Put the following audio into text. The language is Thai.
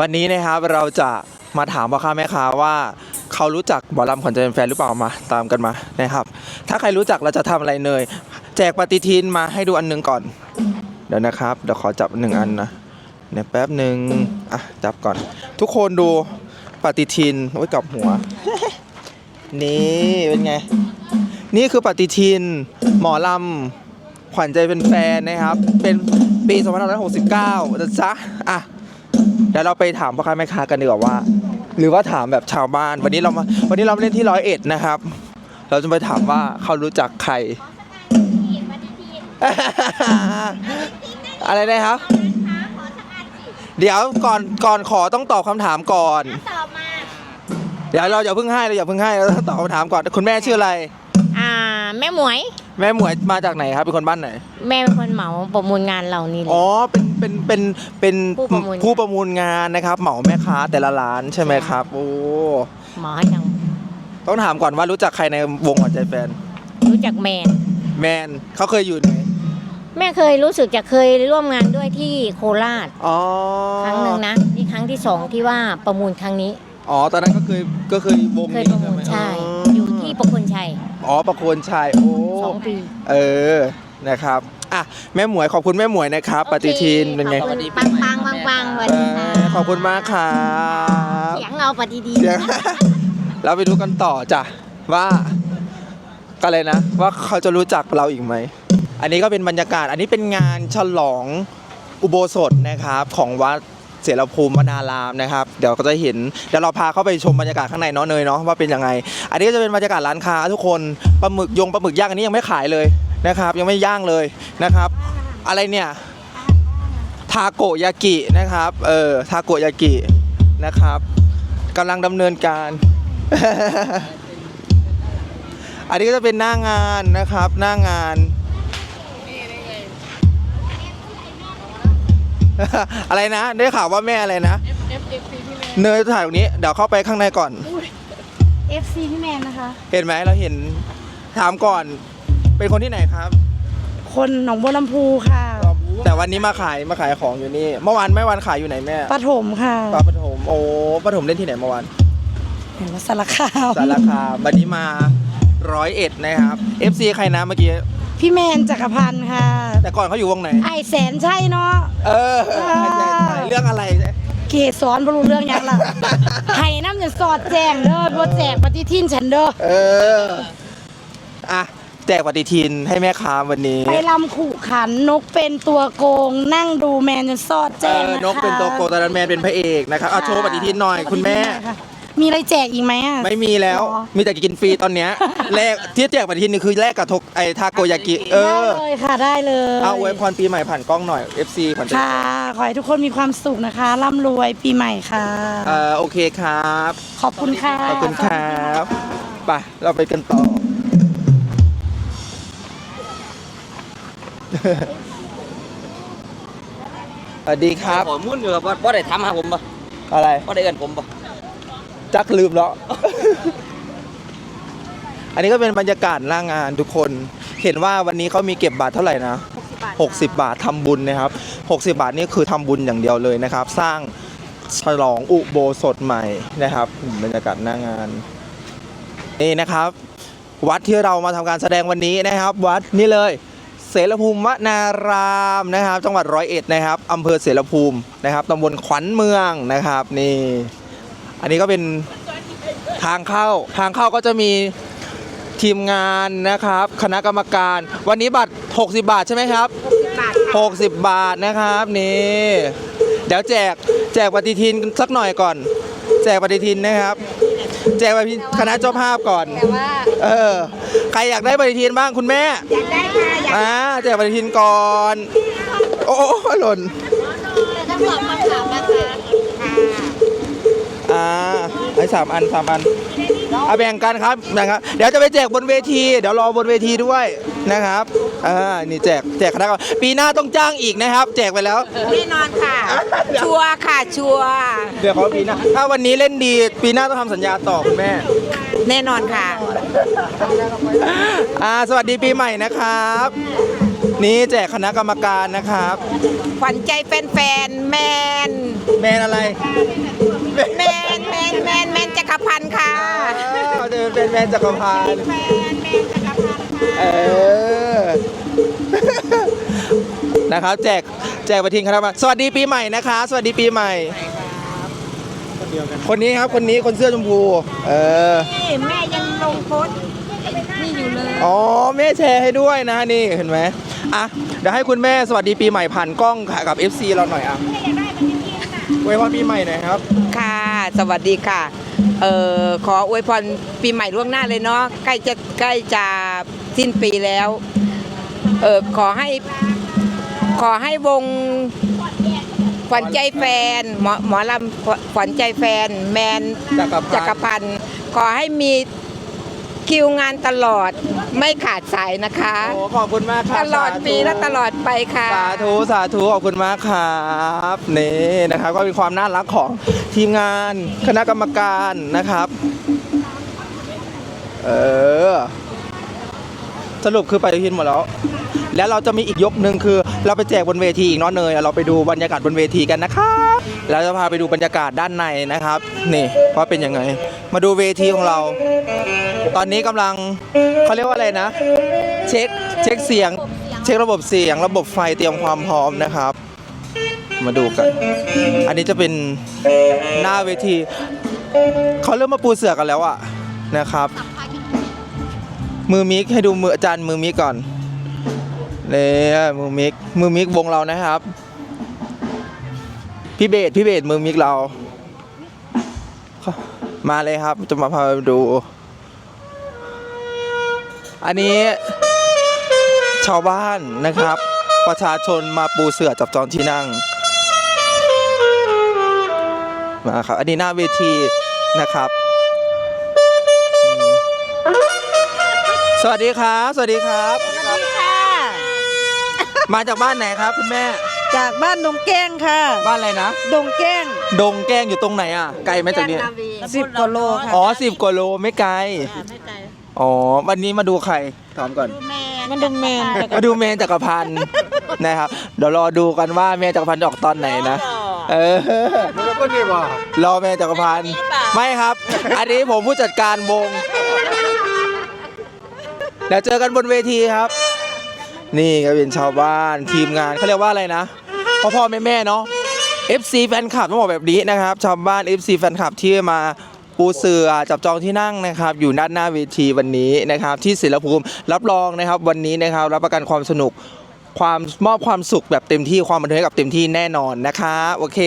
วันนี้นะครับเราจะมาถามพ่อค้าแม่ค้าว่าเขารู้จักหมอลำขวัญใจแฟนหรือเปล่ามาตามกันมานะครับ ถ้าใครรู้จักเราจะทำอะไรเนยแจกปฏิทินมาให้ดูอันหนึงก่อน เดี๋ยวนะครับเดี๋ยวขอจับหนึ่งอันนะเนี่ยแป๊บหนึ่งอะจับก่อน ทุกคนดูปฏิทินโอ้กับหัว นี่เป็นไง นี่คือปฏิทินหมอลำขวัญใจเป็นแฟนนะครับ เป็นปี 2569นะจ๊ะอะ เดี๋ยวเราไปถามพ่อค้าแม่ค้ากันดีกว่าว่า หรือว่าถามแบบชาวบ้าน วันนี้เรามาวันนี้เรามาเล่นที่ร้อยเอ็ดนะครับ เราจะไปถามว่าเขารู้จักใคร อะไรนะครับ เดี๋ยวก่อนก่อนขอต้องตอบคำถามก่อน ตอบมา เดี๋ยวเราอย่าเพิ่งให้เราอย่าเพิ่งให้เราต้องตอบคำถามก่อนคุณแม่ชื่ออะไรอ่า แม่หมวย แม่หมวยมาจากไหนครับเป็นคนบ้านไหน แม่เป็นคนเหมาประมูลงานเรานี่แหละอ๋อเป็นเป็นเป็นเป็นผู้ประมูล ผู้ประมูลงานนะครับ เหมาแม่ค้าแต่ละร้านใช่ไหมครับ โอ้หมอยังต้องถามก่อนว่ารู้จักใครในวงหัวใจแฟนรู้จักแมน แมนเขาเคยอยู่ไหนแม่เคยรู้สึกจะเคยร่วมงานด้วยที่โคราชอ๋อครั้งหนึ่งนะนี่ครั้งที่สองที่ว่าประมูลครั้งนี้ อ๋อตอนนั้นก็เคยก็เคยวงเคยนี้ประมูลไหใช่อ๋ออยู่ ที่ประคุณชัยอ๋อประโคนชัยโอ้สองปี เออนะครับอะแม่หมวยขอบคุณแม่หมวยนะครับ ปฏิทินเป็นไงขอบคุณปังปังปังปังวันเอนี้ค่ะอขอบคุณมากครับเสียงเอาปฏิทินเดี๋ยวเราไปดูกันต่อจ้ะว่าก็เลยนะ ว่าเขาจะรู้จักเราอีกไหม อันนี้ก็เป็นบรรยากาศ อันนี้เป็นงานฉลองอุโบสถนะครับของวัด เสรภูมิวนารามนะครับ เดี๋ยวก็จะเห็นเดี๋ยวเราพาเข้าไปชมบรรยากาศข้างในเนาะเนยเนาะว่าเป็นยังไง อันนี้ก็จะเป็นบรรยากาศร้านค้าทุกคนปลาหมึกยงปลาหมึกย่างอันนี้ยังไม่ขายเลยนะครับ ยังไม่ย่างเลยนะครับ อะไรเนี่ยทาโกยากินะครับเออทาโกยากินะครับกำลังดำเนินการ อันนี้ก็จะเป็นหน้างานนะครับหน้างาน อะไรนะ ได้ข่าวว่าแม่อะไรนะเนยถ่ายตรงนี้ เดี๋ยวเข้าไปข้างในก่อน FC พี่แมนนะคะ เห็นไหมเราเห็น ถามก่อน เป็นคนที่ไหนครับ คนหนองบัวลำพูค่ะแต่วันนี้มาขายมาขายของอยู่นี่ เมื่อวานแม่วันขายอยู่ไหนแม่ปฐมค่ะปาปฐมโอ้ปฐมเล่นที่ไหนเมื่อวาน เห็นว่าสารคามสารคามวันนี้มาร้อยเอ็ดนะครับ FC ใครนะเมื่อกี้ พี่แมนจักรพันธ์ค่ะ แต่ก่อนเขาอยู่วงไหน ไอแสนใช่เนาะ เออใช่ใช่ใช่เรื่องอะไร เกสรบรู้เรื่องยังล่ะ ไห้น้ำจะสอดแจงเด้อบ่แจกปฏิทินฉันเด้อ เออ อะ แจกปฏิทินให้แม่ค้าวันนี้ ไปลำขู่ขันนกเป็นตัวโกง นั่งดูแมนจนสอดแจเองอ นะคะนกเป็นตัวโกตอนนั้นแมนเป็นพระเอกนะครับเอาโชว์ปฏิทินหน่อยคุณแม่ค่ะ มีอะไรแจกอีกไหมอะ ไม่มีแล้วอ๋อมีแต่กินฟรีตอนเนี้ย แลกที่แจกปฏิทินนี่คือแลกกับทกไอทาโกยากิ เอได้อ เลยค่ะได้เลยเอาอวยพรปีใหม่ผ่านกล้องหน่อย FC ผ่านใจค่ะ ขอให้ทุกคนมีความสุขนะคะร่ำรวยปีใหม่ค่ะ เออโอเคครับ ขอบคุณค่ะ ขอบคุณครับไปเราไปกันต่อ สวัสดีครับข้อมูลอยู่ครับว่าว่าได้ทำหาผมปะอะไร ว่าได้เอินผมปะ จักลืมแล้ว อันนี้ก็เป็นบรรยากาศหน้างานทุกคน เห็นว่าวันนี้เขามีเก็บบาทเท่าไหร่นะ60 บาททำบุญนะครับ 60 บาทนี่คือทำบุญอย่างเดียวเลยนะครับ สร้างฉลองอุโบสถใหม่นะครับ บรรยากาศหน้างาน นี่นะครับ วัดที่เรามาทำการแสดงวันนี้นะครับ วัดนี่เลย เสรภูมิวนารามนะครับ จังหวัดร้อยเอ็ดนะครับอำเภอเสรภูมินะครับตำบลขวัญเมืองนะครับ นี่ อันนี้ก็เป็นทางเข้าทางเข้าก็จะมีทีมงานนะครับ คณะกรรมการ วันนี้บัตร 60 บาทใช่ไหมครับ60 บาทนะครับนี่เดี๋ยวแจกแจกปฏิทินสักหน่อยก่อน แจกปฏิทินนะครับ แจกปฏิทินคณะเจ้าภาพก่อน แต่ว่าเออ ใครอยากได้ปฏิทินบ้างคุณแม่ อยากได้ค่ะอยากอ่าแจกปฏิทินก่อน โอ้โหหล่น จะตอบคำถา สามอันสามอันเอาแบ่งกันครับนะครับ เดี๋ยวจะไปแจกบนเวที เดี๋ยวรอบนเวทีด้วยนะครับอ่านี่แจกแจกคณะกรรมการปีหน้าต้องจ้างอีกนะครับ แจกไปแล้ว แน่นอนค่ะ ชัวร์ค่ะชัวร์เดี๋ยวเขาปีหน้าถ้าวันนี้เล่นดีปีหน้าต้องทำสัญญาต่อคุณแม่ แน่นอนค่ะ อ่าสวัสดีปีใหม่นะครับ นี่แจกคณะกรรมการนะครับ ขวัญใจแฟนๆแมน แมนอะไร แมนจักรพันธ์แมนแมนจักรพันธ์ค่ะเออนะครับ แจกแจกไปทิ้งคณะกรรมการสวัสดีปีใหม่นะคะ สวัสดีปีใหม่คนนี้ครับคนนี้คนเสื้อชมพู เออ นี่แม่ยังลงโพสต์นี่อยู่เลย อ๋อแม่แชร์ให้ด้วยนะนี่เห็นไหมอะเดี๋ยวให้คุณแม่สวัสดีปีใหม่ผ่านกล้องค่ะกับ FC เราหน่อยอะอวยพรปีใหม่หน่อยครับ ค่ะ สวัสดีค่ะ เอ่อขออวยพรปีใหม่ล่วงหน้าเลยเนาะใกล้จะใกล้จะสิ้นปีแล้วเออขอให้ขอให้วงขวัญใจแฟน หมอหมอลำขวัญใจแฟน แมนจักรพันธ์จักรพันธ์ขอให้มี คิวงานตลอดไม่ขาดสายนะคะ โอ้ขอบคุณมากครับตลอดสาธุปีและตลอดไปค่ะ สาธุสาธุขอบคุณมากครับนี่นะครับก็เป็นความน่ารักของทีมงานคณะกรรมการนะครับ เออ สรุปคือไปทินหมดแล้ว แล้วเราจะมีอีกยกหนึ่งคือ เราไปแจกบนเวทีอีกเนาะเนยเราไปดูบรรยากาศบนเวทีกันนะครับแล้วจะพาไปดูบรรยากาศด้านในนะครับ นี่ว่าเป็นยังไง มาดูเวทีของเรา ตอนนี้กำลังเขาเรียกว่าอะไรนะ เช็คเช็คเสียง เช็คระบบเสียง ระบบไฟเตรียมความพร้อมนะครับ มาดูกัน อันนี้จะเป็นหน้าเวทีเขาเริ่มมาปูเสือกันแล้วอะนะครับ มือมิกให้ดูมืออาจารย์มือมิกก่อน เนี่ยมือมิกมือมิกวงเรานะครับ พี่เบสพี่เบสมือมิกเรา มาเลยครับ จะมาพาไปดู อันนี้ ชาวบ้านนะครับ ประชาชนมาปูเสือจับจองที่นั่งมาครับ อันนี้หน้าเวทีนะครับ สวัสดีครับ สวัสดีครับ มาจากบ้านไหนครับคุณแม่ จากบ้านดงแก้งค่ะ บ้านอะไรนะ ดงแก้ง ดงแกล้งอยู่ตรงไหนอะ ไกลไหมจากเนี้ยสิบกว่าโลค่ะอ๋อสิบกว่าโลไม่ไกลอ๋อ วันนี้มาดูใครถามก่อน มันดงแมนมาดูเมนจักรพันธ์นะครับ เดี๋ยวรอดูกันว่าเมนจักรพันธ์จะออกตอนไหนนะ เออรอเมนจักรพันธ์ ไม่ครับ อันนี้ผมผู้จัดการวงเดี๋ยวเจอกันบนเวทีครับ นี่ก็เป็นชาวบ้านทีมงานเขาเรียกว่าอะไรนะพ่อพ่อแม่แม่เนาะ FC แฟนคลับต้องบอกแบบนี้นะครับ ชาวบ้าน FC แฟนคลับที่มาปูเสือจับจองที่นั่งนะครับอยู่ด้านหน้าเวทีวันนี้นะครับ ที่ศิลภูมิรับรองนะครับ วันนี้นะครับรับประกันความสนุกความมอบความสุขแบบเต็มที่ความบันเทิงให้กับเต็มที่แน่นอนนะคะโอเค